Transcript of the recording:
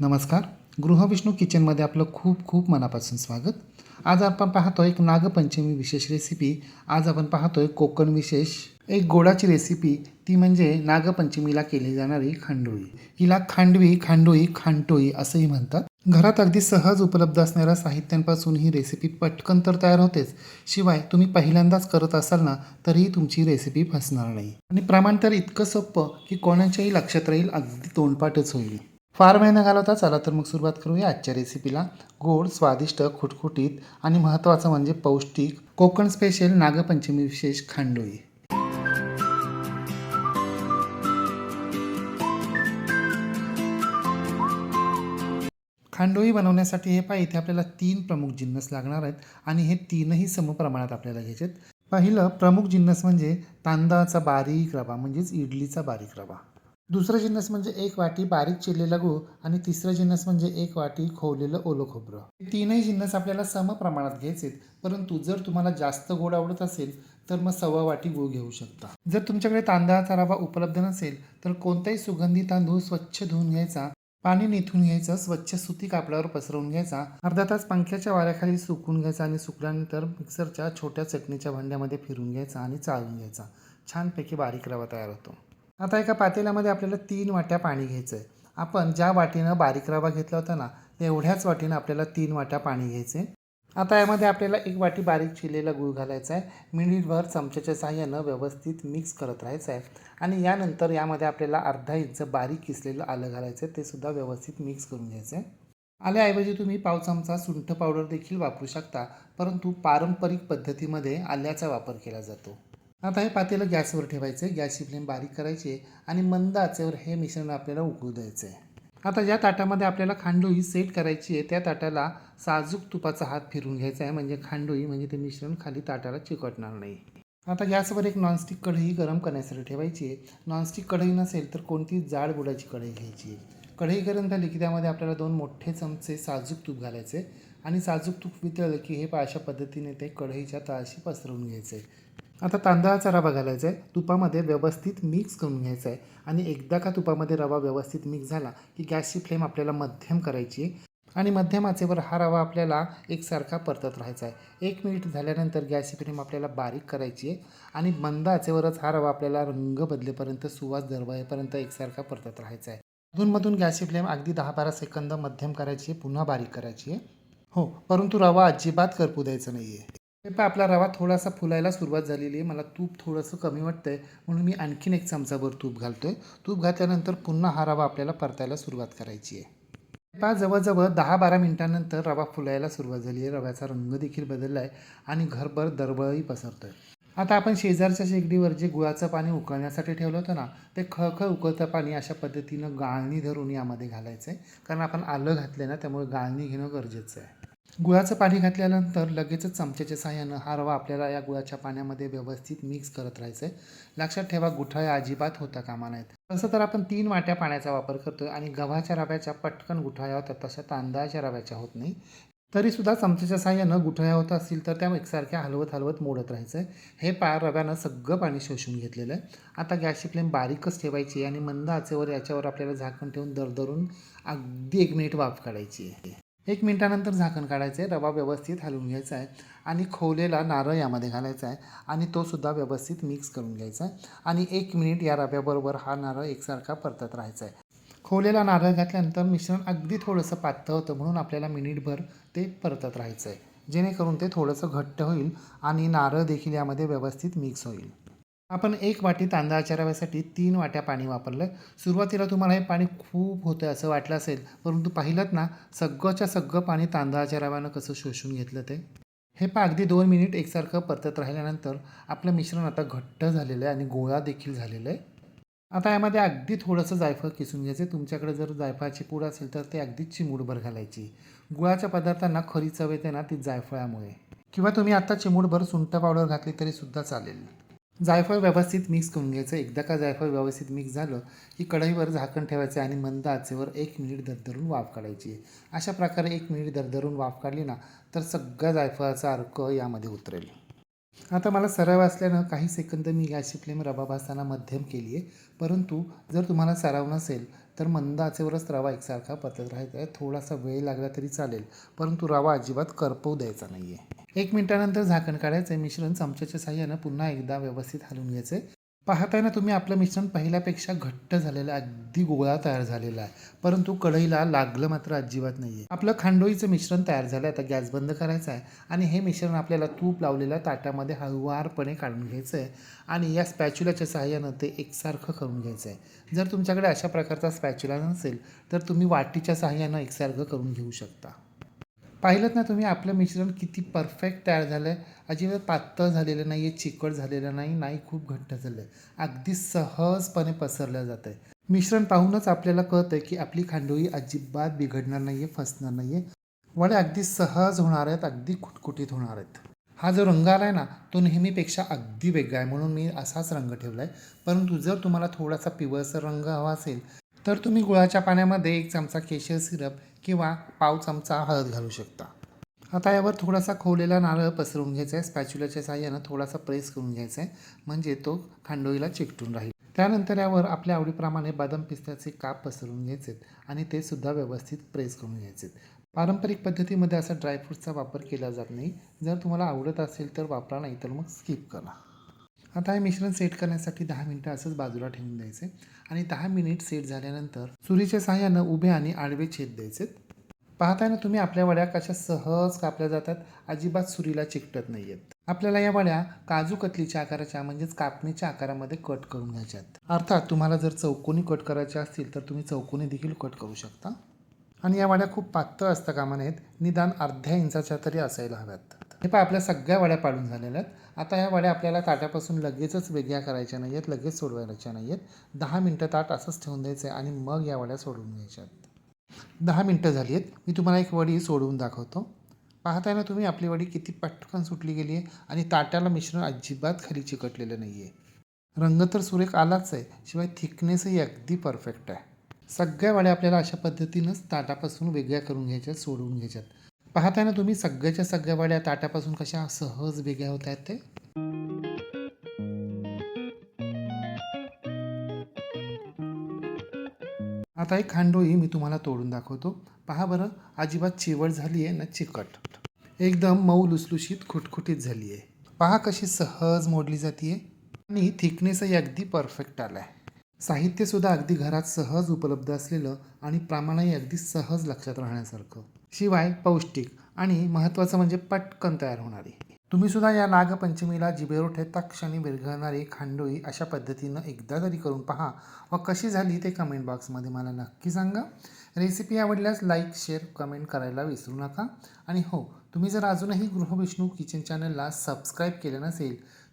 नमस्कार. गृहविष्णू किचनमध्ये आपलं खूप खूप मनापासून स्वागत. आज आपण पाहतो एक नागपंचमी विशेष रेसिपी आज आपण पाहतोय कोकण विशेष. एक गोडाची रेसिपी ती म्हणजे नागपंचमीला केली जाणारी खांडोळी. हिला खांडवी खांडोळी खांटोळी असंही म्हणतात. घरात अगदी सहज उपलब्ध असणाऱ्या साहित्यांपासून ही रेसिपी पटकन तर तयार होतेच. शिवाय तुम्ही पहिल्यांदाच करत असाल ना तरीही तुमची रेसिपी फसणार नाही. आणि प्रमाण तर इतकं सोपं की कोणाच्याही लक्षात राहील अगदी तोंडपाठच होईल. फार महिना घालवता चला तर मग सुरुवात करूया आजच्या रेसिपीला गोड स्वादिष्ट खुटखुटीत आणि महत्त्वाचं म्हणजे पौष्टिक कोकण स्पेशल नागपंचमी विशेष खांडोळी. खांडोळी बनवण्यासाठी हे पाय इथे आपल्याला तीन प्रमुख जिन्नस लागणार आहेत आणि हे तीनही समप्रमाणात आपल्याला घ्यायचे आहेत पहिलं प्रमुख जिन्नस म्हणजे तांदळाचा बारीक रवा म्हणजेच इडलीचा बारीक रवा. दुसरं जिन्नस म्हणजे एक वाटी बारीक चिरलेला गूळ आणि तिसरं जिन्नस म्हणजे एक वाटी खोवलेलं ओलं खोबरं. हे तीनही जिन्नस आपल्याला सम प्रमाणात घ्यायचे आहेत परंतु जर तुम्हाला जास्त गोड आवडत असेल तर मग सव्वा वाटी गूळ घेऊ शकता. जर तुमच्याकडे तांदळाचा रवा उपलब्ध नसेल तर कोणताही सुगंधी तांदूळ स्वच्छ धुवून घ्यायचा पाणी निथून घ्यायचं स्वच्छ सुती कापडावर पसरवून घ्यायचा अर्धा तास पंख्याच्या वाऱ्याखाली सुकून घ्यायचा आणि सुकल्यानंतर मिक्सरच्या छोट्या चटणीच्या भांड्यामध्ये फिरून घ्यायचा आणि चाळून घ्यायचा. छानपैकी बारीक रवा तयार होतो. आता एका पातेल्यामध्ये आपल्याला तीन वाट्या पाणी घ्यायचं आहे. आपण ज्या वाटीनं बारीक रवा घेतला होता ना तेवढ्याच वाटीनं आपल्याला तीन वाट्या पाणी घ्यायचे आता यामध्ये आपल्याला एक वाटी बारीक चिरलेला गूळ घालायचा आहे. मिनिटभर चमच्याच्या साह्यानं व्यवस्थित मिक्स करत राहायचं आहे. आणि यानंतर यामध्ये आपल्याला अर्धा इंच बारीक किसलेलं आलं घालायचं आहे. ते सुद्धा व्यवस्थित मिक्स करून घ्यायचं आहे. आल्याऐवजी तुम्ही पाव चमचा सुंठ पावडर देखील वापरू शकता. परंतु पारंपरिक पद्धतीमध्ये आल्याचा वापर केला जातो. आता हे पातेलं गॅसवर ठेवायचं आहे. गॅसची फ्लेम बारीक करायची आहे आणि मंद आचेवर हे मिश्रण आपल्याला उकळू द्यायचं आहे. आता ज्या ताटामध्ये आपल्याला खांडोई सेट करायची आहे त्या ताटाला साजूक तुपाचा हात फिरून घ्यायचा आहे. म्हणजे खांडोई म्हणजे ते मिश्रण खाली ताटाला चिकटणार नाही. आता गॅसवर एक नॉनस्टिक कढई गरम करण्यासाठी ठेवायची आहे. नॉनस्टिक कढई नसेल तर कोणती जाड बुडाची कढई घ्यायची आहे. कढई गरम झाली की त्यामध्ये आपल्याला दोन मोठे चमचे साजूक तूप घालायचे आणि साजूक तूप वितळलं की हे अशा पद्धतीने ते कढईच्या तळाशी पसरवून घ्यायचं आहे. आता तांदळाचा रवा घालायचा आहे तुपामध्ये व्यवस्थित मिक्स करून घ्यायचा आहे. आणि एकदा का तुपामध्ये रवा व्यवस्थित मिक्स झाला की गॅसची फ्लेम आपल्याला मध्यम करायची आहे. आणि मध्यम आचेवर हा रवा आपल्याला एकसारखा परतत राहायचा आहे. एक मिनिट झाल्यानंतर गॅसची फ्लेम आपल्याला बारीक करायची आहे. आणि मंद आचेवरच हा रवा आपल्याला रंग बदलेपर्यंत सुवास दरवाजेपर्यंत एकसारखा परतत राहायचा आहे. अधूनमधून गॅसची फ्लेम अगदी दहा बारा सेकंद मध्यम करायची आहे पुन्हा बारीक करायची आहे. हो परंतु रवा अजिबात करपू द्यायचा नाही आहे पहा आपला रवा थोडासा फुलायला सुरुवात झालेली आहे. मला तूप थोडंसं कमी वाटतं आहे म्हणून मी आणखीन एक चमचाभर तूप घालतो आहे तूप घातल्यानंतर पुन्हा हा रवा आपल्याला परतायला सुरुवात करायची आहे. पहा जवळजवळ दहा बारा मिनिटांनंतर रवा फुलायला सुरुवात झाली आहे. रव्याचा रंग देखील बदलला आहे आणि घरभर दरबळही पसरतो आहे आता आपण शेजारच्या शेगडीवर जे गुळाचं पाणी उकळण्यासाठी ठेवलं होतं ना ते खळखळ उकळतं पाणी अशा पद्धतीनं गाळणी धरून यामध्ये घालायचं आहे कारण आपण आलं घातलं ना त्यामुळे गाळणी घेणं गरजेचं आहे. गुळाचं पाणी घातल्यानंतर लगेचच चमच्याच्या साह्यानं हा रवा आपल्याला या गुळाच्या पाण्यामध्ये व्यवस्थित मिक्स करत राहायचं आहे लक्षात ठेवा गुठळ्या अजिबात होता कामा नाहीत तसं तर आपण तीन वाट्या पाण्याचा वापर करतो आणि गव्हाच्या रव्याच्या पटकन गुठळ्या होतात तशा तांदळाच्या रव्याच्या होत नाही. तरीसुद्धा चमच्याच्या साह्यानं गुठळ्या होत असतील तर त्या एकसारख्या हलवत हलवत मोडत राहायचं आहे हे पा रव्यानं सगळं पाणी शोषून घेतलेलं आहे. आता गॅसची फ्लेम बारीकच ठेवायची आणि मंद आचेवर याच्यावर आपल्याला झाकण ठेवून दरदरून अगदी एक मिनिट वाफ काढायची आहे. एक मिनटानंतर झाकण काढायचं आहे रवा व्यवस्थित हलवून घ्यायचा आहे आणि खोवलेला नारळ यामध्ये घालायचा आहे आणि तो सुद्धा व्यवस्थित मिक्स करून घ्यायचा आहे आणि एक मिनिट या रव्याबरोबर हा नारळ एकसारखा परतत राहायचा आहे खोवलेला नारळ घातल्यानंतर मिश्रण अगदी थोडंसं पातळ होतं म्हणून आपल्याला मिनिटभर ते परतत राहायचं आहे जेणेकरून ते थोडंसं घट्ट होईल आणि नारळ देखील यामध्ये व्यवस्थित मिक्स होईल. आपण एक वाटी तांदळाच्या रव्यासाठी तीन वाट्या पाणी वापरलं. आहे सुरुवातीला तुम्हाला हे पाणी खूप होतं असं वाटलं असेल परंतु पाहिलं ना सगळंच्या सगळं पाणी तांदळाच्या रव्यानं कसं शोषून घेतलं ते. हे पा अगदी दोन मिनिट एकसारखं परतत राहिल्यानंतर आपलं मिश्रण आता घट्ट झालेलं आहे आणि गोळा देखील झालेलं आहे. आता यामध्ये अगदी थोडंसं जायफळ किसून घ्यायचं तुमच्याकडे जर जायफळाची पूड असेल तर ते अगदी चिमूडभर घालायची. गुळाच्या पदार्थांना खरी चव येते ना ती जायफळामुळे. किंवा तुम्ही आता चिमूडभर सुंठ पावडर घातली तरी सुद्धा चालेल. जायफळ व्यवस्थित मिक्स करून घ्यायचं. एकदा का जायफळ व्यवस्थित मिक्स झालं की कढईवर झाकण ठेवायचं आणि मंद आचेवर एक मिनिट दरदरून वाफ काढायची. आहे अशा प्रकारे एक मिनिट दरदरून वाफ काढली ना तर सगळ्या जायफळाचा अर्क यामध्ये उतरेल. आता मला सराव असल्यानं काही सेकंद मी गॅसची फ्लेम रवा भाजताना मध्यम केली आहे परंतु जर तुम्हाला सराव नसेल तर मंद आचेवरच रवा एकसारखा पतत राहायचा आहे. थोडासा वेळ लागला तरी चालेल परंतु रवा अजिबात करपवू द्यायचा नाही आहे एक मिनिटानंतर झाकण काढायचं. आहे मिश्रण चमच्याच्या साह्यानं पुन्हा एकदा व्यवस्थित हलवून घ्यायचं. आहे पाहताय ना तुम्ही आपलं मिश्रण पहिल्यापेक्षा घट्ट झालेलं अगदी गोळा तयार झालेला आहे. परंतु कढईला लागलं मात्र अजिबात नाही आहे आपलं खांडोळीचं मिश्रण तयार झालं आता गॅस बंद करायचा आहे आणि हे मिश्रण आपल्याला तूप लावलेल्या ताटामध्ये हळुवारपणे काढून घ्यायचं आहे आणि या स्पॅच्युलाच्या सहाय्यानं ते एकसारखं करून घ्यायचं आहे जर तुमच्याकडे अशा प्रकारचा स्पॅच्युला नसेल तर तुम्ही वाटीच्या सहाय्यानं एकसारखं करून घेऊ शकता. पाहिलं ना तुम्ही आपलं मिश्रण किती परफेक्ट तयार झालं आहे अजिबात पातळ झालेलं नाही आहे चिकट झालेलं नाही नाही खूप घट्ट झालं आहे अगदी सहजपणे पसरलं जातं आहे मिश्रण पाहूनच आपल्याला कळतं आहे की आपली खांडोळी अजिबात बिघडणार नाही आहे फसणार नाही आहे वडे अगदी सहज होणार आहेत अगदी खुटखुटीत होणार आहेत. हा जो रंग आला आहे ना तो नेहमीपेक्षा अगदी वेगळा आहे म्हणून मी असाच रंग ठेवला आहे परंतु जर तुम्हाला थोडासा पिवळसर रंग हवा असेल तर तुम्ही गुळाच्या पाण्यामध्ये एक चमचा केशर सिरप किंवा पाव चमचा हळद घालू शकता. आता यावर थोडासा खोवलेला नारळ पसरवून घ्यायचा आहे. स्पॅच्युलाच्या साह्यानं थोडासा प्रेस करून घ्यायचा आहे. म्हणजे तो खांडोळीला चिकटून राहील. त्यानंतर यावर आपल्या आवडीप्रमाणे बदाम पिस्त्याचे काप पसरवून घ्यायचे आणि ते सुद्धा व्यवस्थित प्रेस करून घ्यायचे पारंपरिक पद्धतीमध्ये असा ड्रायफ्रूटचा वापर केला जात नाही. जर तुम्हाला आवडत असेल तर वापरा नाही तर मग स्किप करा. आता हे मिश्रण सेट करण्यासाठी दहा मिनटं असंच बाजूला ठेवून द्यायचे. आणि दहा मिनिट सेट झाल्यानंतर सुरीच्या सहाय्यानं उभे आणि आडवे छेद द्यायचे. पाहताय ना तुम्ही आपल्या वड्या कशा सहज कापल्या जातात. अजिबात सुरीला चिकटत नाही आहेत आपल्याला या वड्या काजू कतलीच्या आकाराच्या म्हणजेच कापणीच्या आकारामध्ये कट करून घ्यायच्यात. अर्थात तुम्हाला जर चौकोनी कट करायच्या असतील तर तुम्ही चौकोनी देखील कट करू शकता. आणि या वड्या खूप पातळ असता कामा नयेत. निदान अर्ध्या इंचाच्या तरी असायला हव्यात. हे पहा आपल्या सगळ्या वड्या पाडून झालेल्या आहेत. आता या वड्या आपल्याला ताटापासून लगेचच वेगळ्या करायच्या नाही आहेत लगेच सोडवायच्या नाही आहेत दहा मिनटं ताट असंच ठेवून द्यायचं आहे आणि मग या वड्या सोडवून घ्यायच्या आहेत. दहा मिनटं झाली आहेत मी तुम्हाला एक वडी सोडवून दाखवतो. पाहताय ना तुम्ही आपली वडी किती पटकन सुटली गेली आहे आणि ताट्याला मिश्रण अजिबात खाली चिकटलेलं नाही आहे रंग तर सुरेख आलाच आहे शिवाय थिकनेसही अगदी परफेक्ट आहे. सगळ्या वड्या आपल्याला अशा पद्धतीनंच ताटापासून वेगळ्या करून घ्यायच्यात सोडवून घ्यायच्यात. पाहताय ना तुम्ही सगळ्याच्या सगळ्या वड्या ताटापासून कशा सहज वेगळ्या होत आहेत ते? आता एक खांडोळी मी तुम्हाला तोडून दाखवतो. पहा बरं अजिबात चिवट झाली आहे ना चिकट. एकदम मऊ लुसलुशीत खुटखुटीत झाली आहे पहा कशी सहज मोडली जाते आणि थिकनेसही अगदी परफेक्ट आला आहे साहित्यसुद्धा अगदी घरात सहज उपलब्ध असलेलं आणि प्रमाणही अगदी सहज लक्षात राहण्यासारखं. शिवाय पौष्टिक आणि महत्त्वाचं म्हणजे पटकन तयार होणारी. तुम्ही सुद्धा या नागपंचमीला जिबेवर ठेवता क्षणी विरघळणारी खांडोळी अशा पद्धतीनं एकदा तरी करून पहा व कशी झाली ते कमेंट बॉक्समध्ये मला नक्की सांगा. रेसिपी आवडल्यास लाईक शेअर कमेंट करायला विसरू नका. आणि हो तुम्ही जर अजूनही गृहविष्णू किचन चॅनलला सबस्क्राईब केलं नसेल